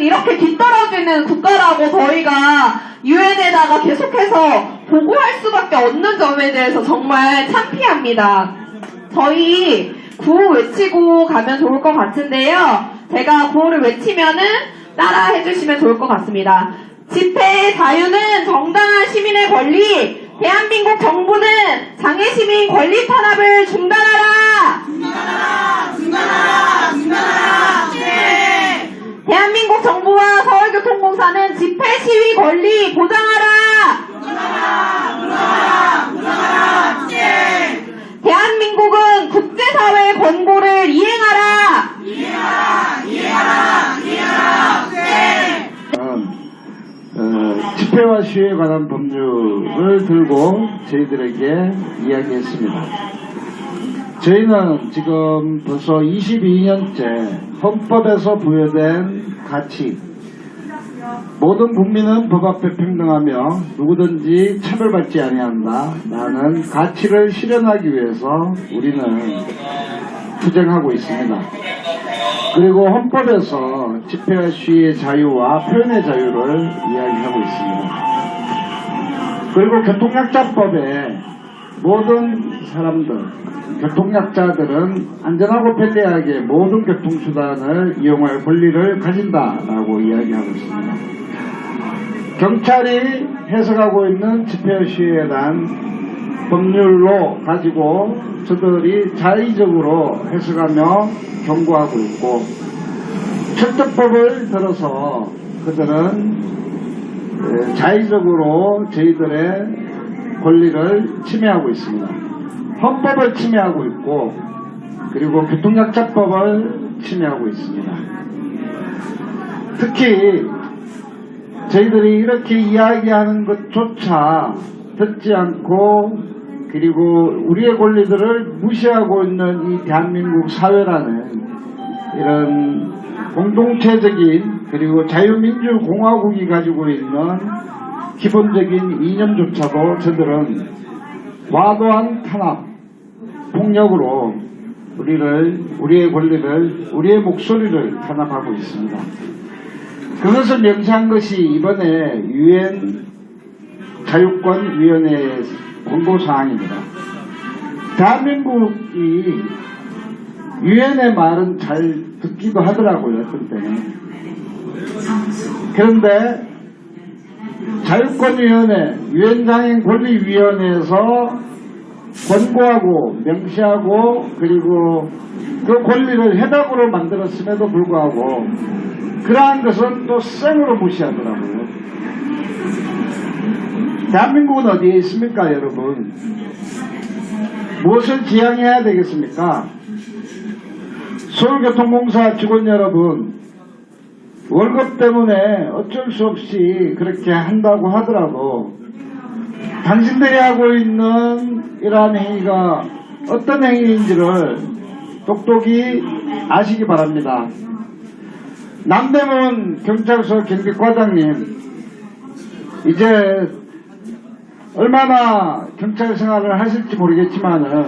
이렇게 뒤떨어지는 국가라고 저희가 유엔에다가 계속해서 보고할 수밖에 없는 점에 대해서 정말 창피합니다. 저희 구호 외치고 가면 좋을 것 같은데요. 제가 구호를 외치면은 따라 해주시면 좋을 것 같습니다. 집회의 자유는 정당한 시민의 권리, 대한민국 정부는 장애 시민 권리 탄압을 중단하라! 대한민국 정부와 서울교통공사는 집회 시위 권리 보장하라! 대한민국은 국제사회의 권고를 이행하라! 어, 집회와 시위에 관한 법률을 들고 저희들에게 이야기했습니다. 저희는 지금 벌써 22년째 헌법에서 부여된 가치, 모든 국민은 법 앞에 평등하며 누구든지 차별받지 아니한다. 라는 가치를 실현하기 위해서 우리는 투쟁하고 있습니다. 그리고 헌법에서 집회와 시위의 자유와 표현의 자유를 이야기하고 있습니다. 그리고 교통약자법에 모든 사람들, 교통약자들은 안전하고 편리하게 모든 교통수단을 이용할 권리를 가진다라고 이야기하고 있습니다. 경찰이 해석하고 있는 집회와 시위에 대한 법률로 가지고 저들이 자의적으로 해석하며 경고하고 있고 철도법을 들어서 그들은 에, 자의적으로 저희들의 권리를 침해하고 있습니다. 헌법을 침해하고 있고 그리고 교통약자법을 침해하고 있습니다. 특히 저희들이 이렇게 이야기하는 것조차 듣지 않고 그리고 우리의 권리들을 무시하고 있는 이 대한민국 사회라는 이런 공동체적인 그리고 자유민주공화국이 가지고 있는 기본적인 이념조차도 저들은 과도한 탄압, 폭력으로 우리를 우리의 권리를 우리의 목소리를 탄압하고 있습니다. 그것을 명시한 것이 이번에 유엔 자유권위원회의 권고 사항입니다. 대한민국이 유엔의 말은 잘 듣기도 하더라고요, 어떤 때는. 그런데 자유권위원회, 유엔장애인권리위원회에서 권고하고 명시하고 그리고 그 권리를 해답으로 만들었음에도 불구하고 그러한 것은 또 생으로 무시하더라고요. 대한민국은 어디에 있습니까, 여러분? 무엇을 지향해야 되겠습니까? 서울교통공사 직원 여러분, 월급 때문에 어쩔 수 없이 그렇게 한다고 하더라도 당신들이 하고 있는 이러한 행위가 어떤 행위인지를 똑똑히 아시기 바랍니다. 남대문 경찰서 경비과장님, 이제 얼마나 경찰 생활을 하실지 모르겠지만은